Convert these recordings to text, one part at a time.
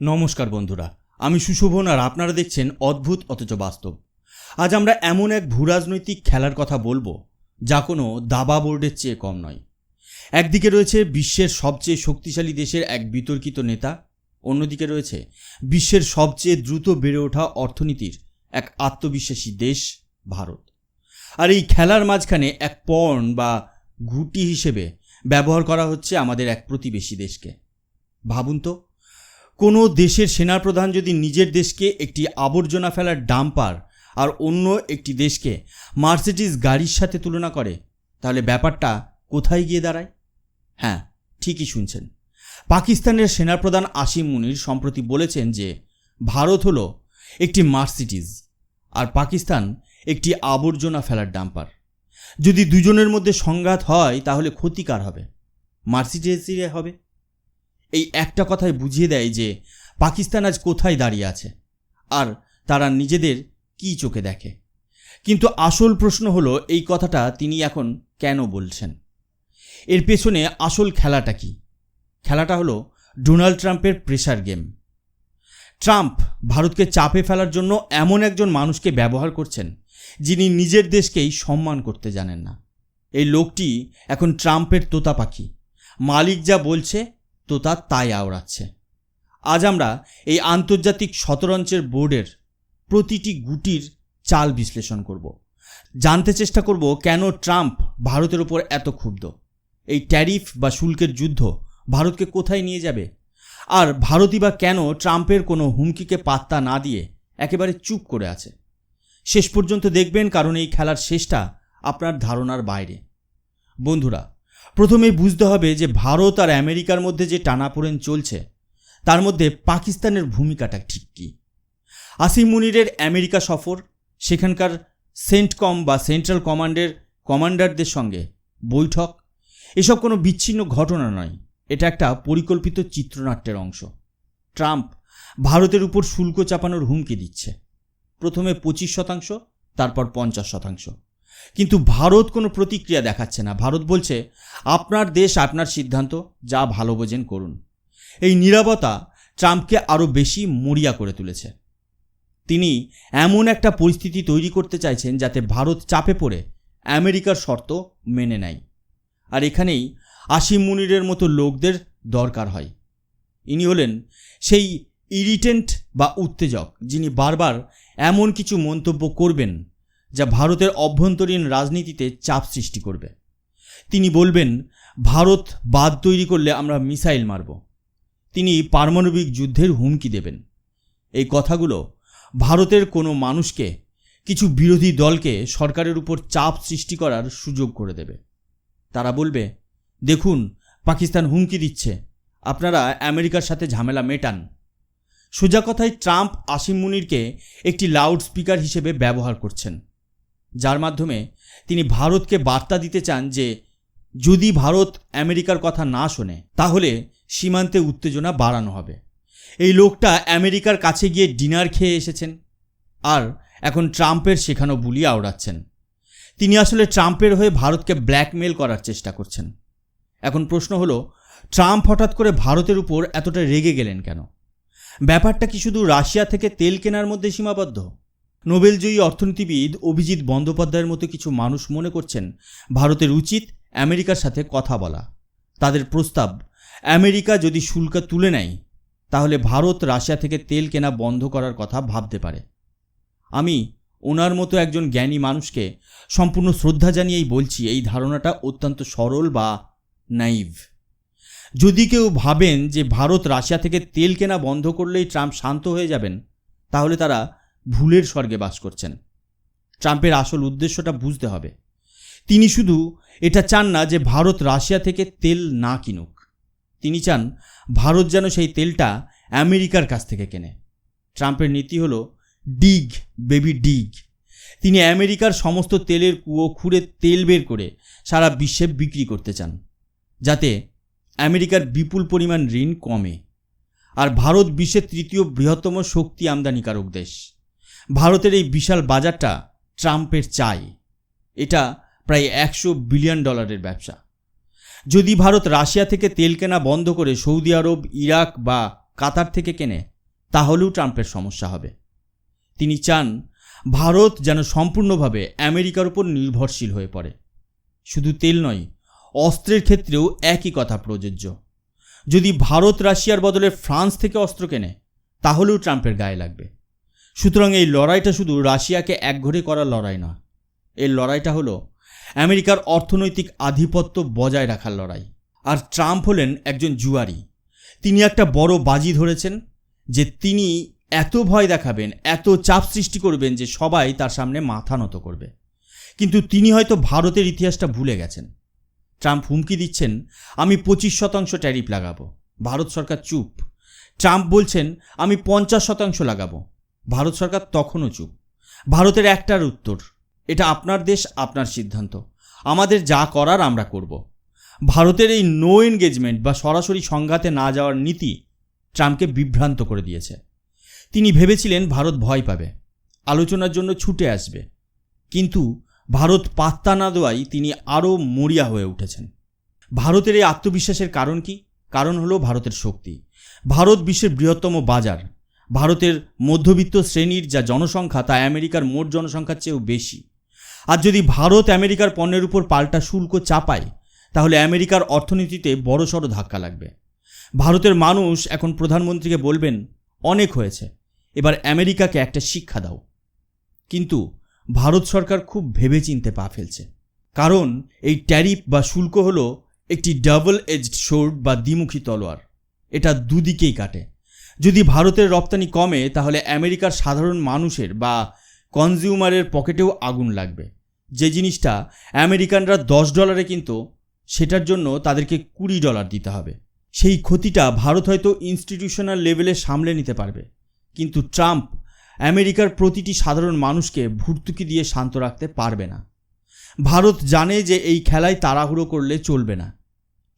নমস্কার বন্ধুরা, আমি সুশোভন আর আপনারা দেখছেন অদ্ভুত অথচ বাস্তব। আজ আমরা এমন এক ভূরাজনৈতিক খেলার কথা বলব, যা কোনো দাবা বোর্ডের চেয়ে কম নয়। একদিকে রয়েছে বিশ্বের সবচেয়ে শক্তিশালী দেশের এক বিতর্কিত নেতা, অন্যদিকে রয়েছে বিশ্বের সবচেয়ে দ্রুত বেড়ে ওঠা অর্থনীতির এক আত্মবিশ্বাসী দেশ, ভারত। আর এই খেলার মাঝখানে এক পর্ন বা ঘুটি হিসেবে ব্যবহার করা হচ্ছে আমাদের এক প্রতিবেশী দেশকে। ভাবুন তো কোনো দেশের সেনাপ্রধান যদি নিজের দেশকে একটি আবর্জনা ফেলার ডাম্পার আর অন্য একটি দেশকে মার্সিডিজ গাড়ির সাথে তুলনা করে, তাহলে ব্যাপারটা কোথায় গিয়ে দাঁড়ায়? হ্যাঁ ঠিকই শুনছেন। পাকিস্তানের সেনাপ্রধান আসিম মুনির সম্প্রতি বলেছেন যে, ভারত হলো একটি মার্সিডিজ আর পাকিস্তান একটি আবর্জনা ফেলার ডাম্পার। যদি দুজনের মধ্যে সংঘাত হয়, তাহলে ক্ষতিকার হবে। মার্সিডিজই হবে। এই একটা কথাই বুঝিয়ে দেয় যে পাকিস্তান আজ কোথায় দাঁড়িয়ে আছে আর তারা নিজেদের কি চোখে দেখে। কিন্তু আসল প্রশ্ন হলো, এই কথাটা তিনি এখন কেন বলছেন? এর পেছনে আসল খেলাটা কি? খেলাটা হলো ডোনাল্ড ট্রাম্পের প্রেশার গেম। ট্রাম্প ভারতকে চাপে ফেলার জন্য এমন একজন মানুষকে ব্যবহার করছেন যিনি নিজের দেশকেই সম্মান করতে জানেন না। এই লোকটি এখন ট্রাম্পের তোতা পাখি মালিক যা বলছে তোতা তাই আওড়াচ্ছে। আজ আমরা এই আন্তর্জাতিক শতরঞ্চের বোর্ডের প্রতিটি গুটির চাল বিশ্লেষণ করব। জানতে চেষ্টা করব কেন ট্রাম্প ভারতের ওপর এত ক্ষুব্ধ। এই ট্যারিফ বা শুল্কের যুদ্ধ ভারতকে কোথায় নিয়ে যাবে? আর ভারতই বা কেন ট্রাম্পের কোনো হুমকিকে পাত্তা না দিয়ে একেবারে চুপ করে আছে? শেষ পর্যন্ত দেখবেন কারণ এই খেলার শেষটা আপনার ধারণার বাইরে। বন্ধুরা প্রথমেই বুঝতে হবে যে ভারত আর আমেরিকার মধ্যে যে টানাপোড়েন চলছে, তার মধ্যে পাকিস্তানের ভূমিকাটা ঠিক কী? আসিম মুনিরের আমেরিকা সফর, সেখানকার সেন্টকম বা সেন্ট্রাল কমান্ডের কমান্ডারদের সঙ্গে বৈঠক, এসব কোনো বিচ্ছিন্ন ঘটনা নয়। এটা একটা পরিকল্পিত চিত্রনাট্যের অংশ। ট্রাম্প ভারতের উপর শুল্ক চাপানোর হুমকি দিচ্ছে। প্রথমে পঁচিশ শতাংশ, তারপর পঞ্চাশ শতাংশ। কিন্তু ভারত কোনো প্রতিক্রিয়া দেখাচ্ছে না। ভারত বলছে, আপনার দেশ, আপনার সিদ্ধান্ত, যা ভালো বোঝেন করুন। এই নিরাপত্তা ট্রাম্পকে আরও বেশি মরিয়া করে তুলেছে। তিনি এমন একটা পরিস্থিতি তৈরি করতে চাইছেন যাতে ভারত চাপে পড়ে, আমেরিকার শর্ত মেনে নেয়। আর এখানেই আসিম মুনিরের মতো লোকদের দরকার হয়। ইনি হলেন সেই ইরিটেন্ট বা উত্তেজক, যিনি বারবার এমন কিছু মন্তব্য করবেন যা ভারতের অভ্যন্তরীণ রাজনীতিতে চাপ সৃষ্টি করবে। তিনি বলবেন, ভারত বাদ তৈরি করলে আমরা মিসাইল মারব। তিনি পারমাণবিক যুদ্ধের হুমকি দেবেন। এই কথাগুলো ভারতের কোনো মানুষকে, কিছু বিরোধী দলকে সরকারের উপর চাপ সৃষ্টি করার সুযোগ করে দেবে। তারা বলবে, দেখুন, পাকিস্তান হুমকি দিচ্ছে। আপনারা আমেরিকার সাথে ঝামেলা মেটান। সোজা কথায় ট্রাম্প আসিম মুনিরকে একটি লাউড স্পিকার হিসেবে ব্যবহার করছেন। যার মাধ্যমে তিনি ভারতকে বার্তা দিতে চান যে, যদি ভারত আমেরিকার কথা না শোনে, তাহলে সীমান্তে উত্তেজনা বাড়ানো হবে। এই লোকটা আমেরিকার কাছে গিয়ে ডিনার খেয়ে এসেছেন আর এখন ট্রাম্পের শেখানো বুলি আওড়াচ্ছেন। তিনি আসলে ট্রাম্পের হয়ে ভারতকে ব্ল্যাকমেল করার চেষ্টা করছেন। এখন প্রশ্ন হলো, ট্রাম্প হঠাৎ করে ভারতের উপর এতটা রেগে গেলেন কেন? ব্যাপারটা কি শুধু রাশিয়া থেকে তেল কেনার মধ্যে সীমাবদ্ধ? নোবেলজয়ী অর্থনীতিবিদ অভিজিৎ বন্দ্যোপাধ্যায়ের মতো কিছু মানুষ মনে করছেন, ভারতের উচিত আমেরিকার সাথে কথা বলা। তাদের প্রস্তাব, আমেরিকা যদি শুল্ক তুলে নেয়, তাহলে ভারত রাশিয়া থেকে তেল কেনা বন্ধ করার কথা ভাবতে পারে। আমি ওনার মতো একজন জ্ঞানী মানুষকে সম্পূর্ণ শ্রদ্ধা জানিয়েই বলছি, এই ধারণাটা অত্যন্ত সরল বা নাইভ। যদি কেউ ভাবেন যে ভারত রাশিয়া থেকে তেল কেনা বন্ধ করলেই ট্রাম্প শান্ত হয়ে যাবেন, তাহলে তারা ভুলের স্বর্গে বাস করছেন। ট্রাম্পের আসল উদ্দেশ্যটা বুঝতে হবে। তিনি শুধু এটা চান না যে ভারত রাশিয়া থেকে তেল না কিনুক। তিনি চান ভারত যেন সেই তেলটা আমেরিকার কাছ থেকে কেনে। ট্রাম্পের নীতি হলো ডিগ, বেবি ডিগ। তিনি আমেরিকার সমস্ত তেলের কুয়ো খুঁড়ে তেল বের করে সারা বিশ্বে বিক্রি করতে চান, যাতে আমেরিকার বিপুল পরিমাণ ঋণ কমে। আর ভারত বিশ্বের তৃতীয় বৃহত্তম শক্তি আমদানিকারক দেশ। ভারতের এই বিশাল বাজারটা ট্রাম্পের চাই। এটা প্রায় একশো বিলিয়ন ডলারের ব্যবসা। যদি ভারত রাশিয়া থেকে তেল কেনা বন্ধ করে সৌদি আরব, ইরাক বা কাতার থেকে কেনে, তাহলেও ট্রাম্পের সমস্যা হবে। তিনি চান ভারত যেন সম্পূর্ণভাবে আমেরিকার উপর নির্ভরশীল হয়ে পড়ে। শুধু তেল নয়, অস্ত্রের ক্ষেত্রেও একই কথা প্রযোজ্য। যদি ভারত রাশিয়ার বদলে ফ্রান্স থেকে অস্ত্র কেনে, তাহলেও ট্রাম্পের গায়ে লাগবে। সুতরাং এই লড়াইটা শুধু রাশিয়াকে একঘরে করার লড়াই নয়। এই লড়াইটা হলো আমেরিকার অর্থনৈতিক আধিপত্য বজায় রাখার লড়াই। আর ট্রাম্প হলেন একজন জুয়ারি। তিনি একটা বড় বাজি ধরেছেন যে তিনি এত ভয় দেখাবেন, এত চাপ সৃষ্টি করবেন যে সবাই তার সামনে মাথা নত করবে। কিন্তু তিনি হয়তো ভারতের ইতিহাসটা ভুলে গেছেন। ট্রাম্প হুমকি দিচ্ছেন, আমি পঁচিশ শতাংশ ট্যারিফ লাগাবো। ভারত সরকার চুপ। ট্রাম্প বলছেন, আমি পঞ্চাশ শতাংশ লাগাবো। ভারত সরকার তখনও চুপ। ভারতের একটার উত্তর, এটা আপনার দেশ, আপনার সিদ্ধান্ত। আমাদের যা করার আমরা করব। ভারতের এই নো এনগেজমেন্ট বা সরাসরি সংঘাতে না যাওয়ার নীতি ট্রাম্পকে বিভ্রান্ত করে দিয়েছে। তিনি ভেবেছিলেন ভারত ভয় পাবে, আলোচনার জন্য ছুটে আসবে। কিন্তু ভারত পাত্তা না দেওয়াই তিনি আরও মরিয়া হয়ে উঠেছেন। ভারতের এই আত্মবিশ্বাসের কারণ কি? কারণ হলো ভারতের শক্তি। ভারত বিশ্বের বৃহত্তম বাজার ভারতের মধ্যবিত্ত শ্রেণির যা জনসংখ্যা, তা আমেরিকার মোট জনসংখ্যার চেয়েও বেশি। আর যদি ভারত আমেরিকার পণ্যের উপর পাল্টা শুল্ক চাপায়, তাহলে আমেরিকার অর্থনীতিতে বড়সড় ধাক্কা লাগবে। ভারতের মানুষ এখন প্রধানমন্ত্রীকে বলবেন, অনেক হয়েছে, এবার আমেরিকাকে একটা শিক্ষা দাও। কিন্তু ভারত সরকার খুব ভেবেচিন্তে পা ফেলছে। কারণ এই ট্যারিফ বা শুল্ক হলো একটি ডাবল এজড শোর্ড বা দ্বিমুখী তলোয়ার। এটা দুদিকেই কাটে। যদি ভারতের রপ্তানি কমে, তাহলে আমেরিকার সাধারণ মানুষের বা কনজিউমারের পকেটেও আগুন লাগবে। যে জিনিসটা আমেরিকানরা দশ ডলারে কিন্তু, সেটার জন্য তাদেরকে কুড়ি ডলার দিতে হবে। সেই ক্ষতিটা ভারত হয়তো ইনস্টিটিউশনাল লেভেলে সামলে নিতে পারবে। কিন্তু ট্রাম্প আমেরিকার প্রতিটি সাধারণ মানুষকে ভর্তুকি দিয়ে শান্ত রাখতে পারবে না। ভারত জানে যে এই খেলায় তাড়াহুড়ো করলে চলবে না।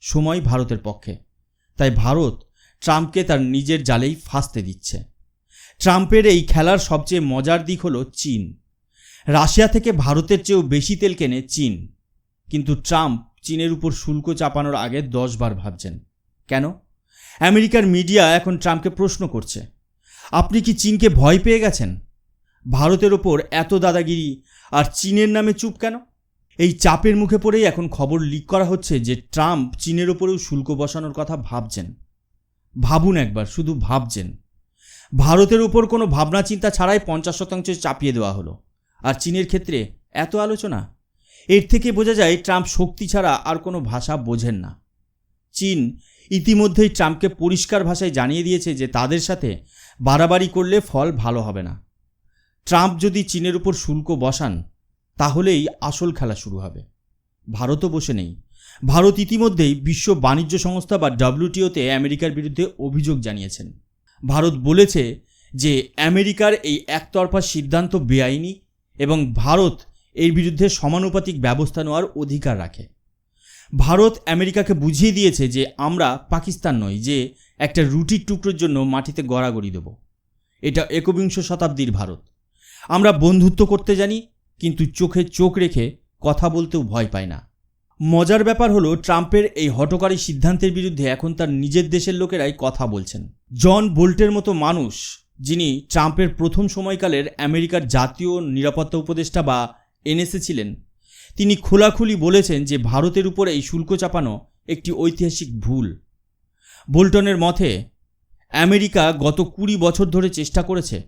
সময় ভারতের পক্ষে। তাই ভারত ট্রাম্পকে তার নিজের জালেই ফাঁসতে দিচ্ছে। ট্রাম্পের এই খেলার সবচেয়ে মজার দিক হলো চীন। রাশিয়া থেকে ভারতের চেয়েও বেশি তেল কেনে চীন। কিন্তু ট্রাম্প চীনের উপর শুল্ক চাপানোর আগে দশবার ভাবছেন। কেন? আমেরিকার মিডিয়া এখন ট্রাম্পকে প্রশ্ন করছে। আপনি কি চীনকে ভয় পেয়ে গেছেন? ভারতের ওপর এত দাদাগিরি আর চীনের নামে চুপ কেন? এই চাপের মুখে পড়েই এখন খবর লিক করা হচ্ছে যে ট্রাম্প চীনের ওপরেও শুল্ক বসানোর কথা ভাবছেন। ভাবুন একবার, শুধু ভাবছেন। ভারতের উপর কোনো ভাবনা চিন্তা ছাড়াই পঞ্চাশ শতাংশ চাপিয়ে দেওয়া হলো। আর চীনের ক্ষেত্রে এত আলোচনা? এর থেকে বোঝা যায় ট্রাম্প শক্তি ছাড়া আর কোনো ভাষা বোঝেন না। চীন ইতিমধ্যেই ট্রাম্পকে পরিষ্কার ভাষায় জানিয়ে দিয়েছে যে তাদের সাথে বাড়াবাড়ি করলে ফল ভালো হবে না। ট্রাম্প যদি চীনের উপর শুল্ক বসান, তাহলেই আসল খেলা শুরু হবে। ভারতও বসে নেই। ভারত ইতিমধ্যেই বিশ্ব বাণিজ্য সংস্থা বা ডাব্লিউটিওতে আমেরিকার বিরুদ্ধে অভিযোগ জানিয়েছেন। ভারত বলেছে যে আমেরিকার এই একতরফা সিদ্ধান্ত বেআইনি এবং ভারত এর বিরুদ্ধে সমানুপাতিক ব্যবস্থা নেওয়ার অধিকার রাখে। ভারত আমেরিকাকে বুঝিয়ে দিয়েছে যে আমরা পাকিস্তান নই, যে একটা রুটির টুকরোর জন্য মাটিতে গড়াগড়ি দেব। এটা একবিংশ শতাব্দীর ভারত। আমরা বন্ধুত্ব করতে জানি, কিন্তু চোখে চোখ রেখে কথা বলতেও ভয় পাই না। মজার ব্যাপার হলো, ট্রাম্পের এই হটকারী সিদ্ধান্তের বিরুদ্ধে এখন তার নিজের দেশের লোকেরাই কথা বলছেন। জন বোল্টের মতো মানুষ, যিনি ট্রাম্পের প্রথম সময়কালের আমেরিকার জাতীয় নিরাপত্তা উপদেষ্টা বা এনএসএ ছিলেন, তিনি খোলাখুলি বলেছেন যে ভারতের উপর এই শুল্ক চাপানো একটি ঐতিহাসিক ভুল। বোল্টনের মতে, আমেরিকা গত কুড়ি বছর ধরে চেষ্টা করেছে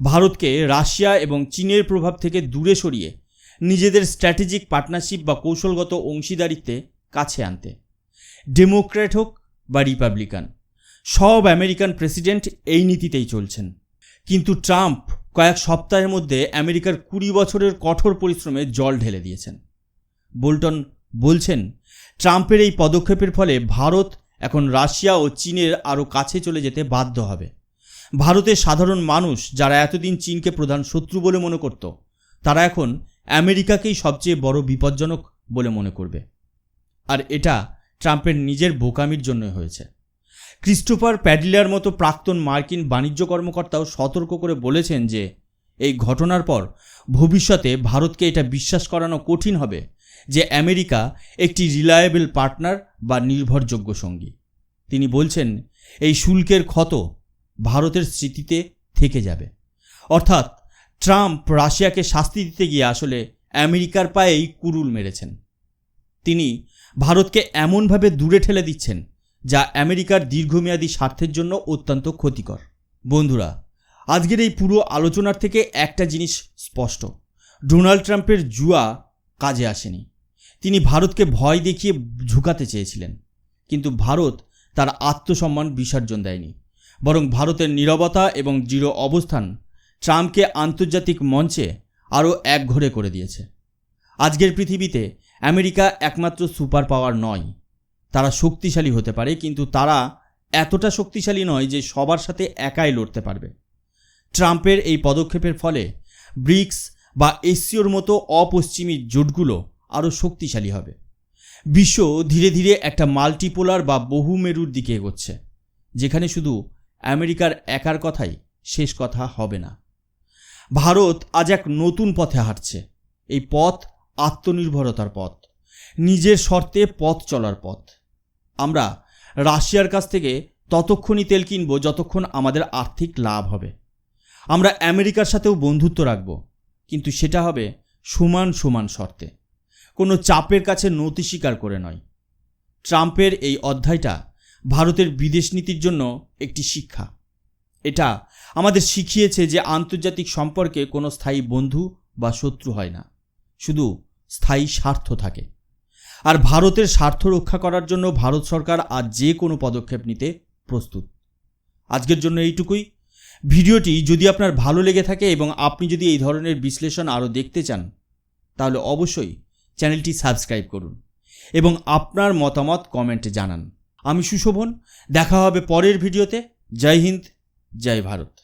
ভারতকে রাশিয়া এবং চীনের প্রভাব থেকে দূরে সরিয়ে নিজেদের স্ট্র্যাটেজিক পার্টনারশিপ বা কৌশলগত অংশীদারিত্বে কাছে আনতে। ডেমোক্র্যাট হোক বা রিপাবলিকান সব আমেরিকান প্রেসিডেন্ট এই নীতিতেই চলছেন। কিন্তু ট্রাম্প কয়েক সপ্তাহের মধ্যে আমেরিকার কুড়ি বছরের কঠোর পরিশ্রমে জল ঢেলে দিয়েছেন। বোল্টন বলছেন, ট্রাম্পের এই পদক্ষেপের ফলে ভারত, এখন রাশিয়া ও চীনের আরও কাছে চলে যেতে বাধ্য হবে। ভারতের সাধারণ মানুষ যারা এতদিন চীনকে প্রধান শত্রু বলে মনে করত, তারা এখন আমেরিকাকেই সবচেয়ে বড় বিপজ্জনক বলে মনে করবে। আর এটা ট্রাম্পের নিজের বোকামির জন্য হয়েছে। ক্রিস্টোফার প্যাডিলার মতো প্রাক্তন মার্কিন বাণিজ্য কর্মকর্তাও সতর্ক করে বলেছেন যে, এই ঘটনার পর ভবিষ্যতে ভারতকে এটা বিশ্বাস করানো কঠিন হবে যে আমেরিকা একটি রিলায়েবল পার্টনার বা নির্ভরযোগ্য সঙ্গী। তিনি বলছেন, এই শুল্কের ক্ষত ভারতের স্মৃতিতে থেকে যাবে। অর্থাৎ ট্রাম্প রাশিয়াকে শাস্তি দিতে গিয়ে আসলে আমেরিকার পায়েই কুরুল মেরেছেন। তিনি ভারতকে এমনভাবে দূরে ঠেলে দিচ্ছেন, যা আমেরিকার দীর্ঘমেয়াদী স্বার্থের জন্য অত্যন্ত ক্ষতিকর। বন্ধুরা, আজকের এই পুরো আলোচনার থেকে একটা জিনিস স্পষ্ট। ডোনাল্ড ট্রাম্পের জুয়া কাজে আসেনি। তিনি ভারতকে ভয় দেখিয়ে ঝুঁকাতে চেয়েছিলেন, কিন্তু ভারত তার আত্মসম্মান বিসর্জন দেয়নি, বরং ভারতের নীরবতা এবং দৃঢ় অবস্থান ট্রাম্পকে আন্তর্জাতিক মঞ্চে আরও একঘরে করে দিয়েছে। আজকের পৃথিবীতে আমেরিকা একমাত্র সুপার পাওয়ার নয়। তারা শক্তিশালী হতে পারে, কিন্তু তারা এতটা শক্তিশালী নয় যে সবার সাথে একাই লড়তে পারবে। ট্রাম্পের এই পদক্ষেপের ফলে ব্রিক্স বা এসিওর মতো অপশ্চিমী জোটগুলো আরও শক্তিশালী হবে। বিশ্ব ধীরে ধীরে একটা মাল্টিপোলার বা বহুমেরুর দিকে এগোচ্ছে, যেখানে শুধু আমেরিকার একার কথাই শেষ কথা হবে না। ভারত আজ এক নতুন পথে হাঁটছে। এই পথ আত্মনির্ভরতার পথ। নিজের শর্তে পথ চলার পথ। আমরা রাশিয়ার কাছ থেকে ততক্ষণই তেল কিনব যতক্ষণ আমাদের আর্থিক লাভ হবে। আমরা আমেরিকার সাথেও বন্ধুত্ব রাখব, কিন্তু সেটা হবে সমান সমান শর্তে। কোনো চাপের কাছে নতি স্বীকার করে নয়। ট্রাম্পের এই অধ্যায়টা ভারতের বিদেশ নীতির জন্য একটি শিক্ষা। এটা আমাদের শিখিয়েছে যে আন্তর্জাতিক সম্পর্কে কোনো স্থায়ী বন্ধু বা শত্রু হয় না। শুধু স্থায়ী স্বার্থ থাকে। আর ভারতের স্বার্থ রক্ষা করার জন্য ভারত সরকার আজ যে কোনো পদক্ষেপ নিতে প্রস্তুত। আজকের জন্য এইটুকুই। ভিডিওটি যদি আপনার ভালো লেগে থাকে এবং আপনি যদি এই ধরনের বিশ্লেষণ আরও দেখতে চান, তাহলে অবশ্যই চ্যানেলটি সাবস্ক্রাইব করুন এবং আপনার মতামত কমেন্টে জানান। আমি সুশোভন, দেখা হবে পরের ভিডিওতে। জয় হিন্দ। জয় ভারত।